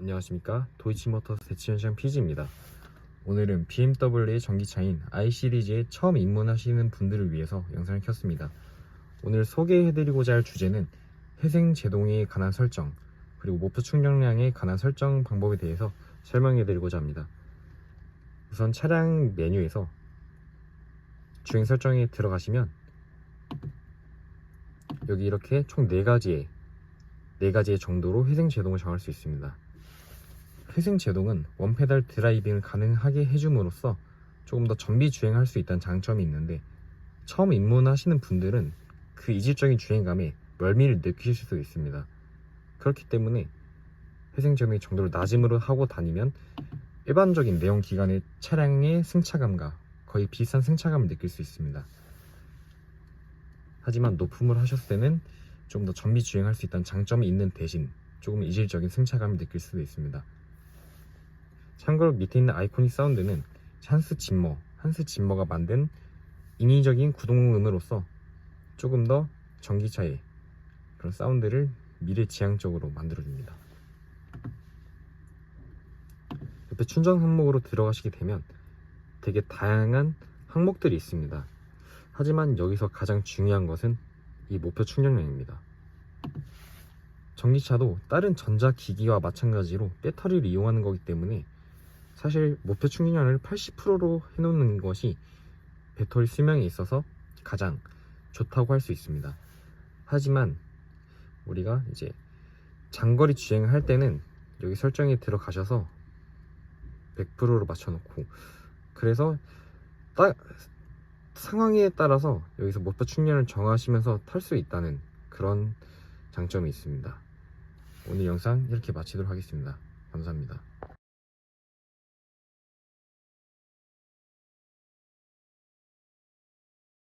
안녕하십니까? 도이치모터스 대치현상 피지입니다. 오늘은 BMW의 전기차인 i 시리즈에 처음 입문하시는 분들을 위해서 영상을 켰습니다. 오늘 소개해드리고자 할 주제는 회생 제동에 관한 설정 그리고 목표 충전량에 관한 설정 방법에 대해서 설명해드리고자 합니다. 우선 차량 메뉴에서 주행 설정에 들어가시면 여기 이렇게 총 4가지의 4가지의 정도로 회생 제동을 정할 수 있습니다 회생 제동은 원페달 드라이빙을 가능하게 해줌으로써 조금 더 전비 주행할 수 있다는 장점이 있는데 처음 입문하시는 분들은 그 이질적인 주행감에 멀미를 느끼실 수도 있습니다. 그렇기 때문에 회생 제동의 정도를 낮음으로 하고 다니면 일반적인 내연 기관의 차량의 승차감과 거의 비슷한 승차감을 느낄 수 있습니다. 하지만 높음을 하셨을 때는 좀더 전비 주행할 수 있다는 장점이 있는 대신 조금 이질적인 승차감을 느낄 수도 있습니다. 참고로 밑에 있는 아이코닉 사운드는 한스 짐머, 한스 짐머가 만든 인위적인 구동음으로써 조금 더 전기차의 그런 사운드를 미래지향적으로 만들어줍니다. 옆에 충전 항목으로 들어가시게 되면 되게 다양한 항목들이 있습니다. 하지만 여기서 가장 중요한 것은 이 목표 충전량입니다. 전기차도 다른 전자기기와 마찬가지로 배터리를 이용하는 거기 때문에 사실 목표 충전량을 80%로 해놓는 것이 배터리 수명에 있어서 가장 좋다고 할 수 있습니다. 하지만 우리가 이제 장거리 주행을 할 때는 여기 설정에 들어가셔서 100%로 맞춰놓고 그래서 따, 상황에 따라서 여기서 목표 충전을 정하시면서 탈 수 있다는 그런 장점이 있습니다. 오늘 영상 이렇게 마치도록 하겠습니다. 감사합니다.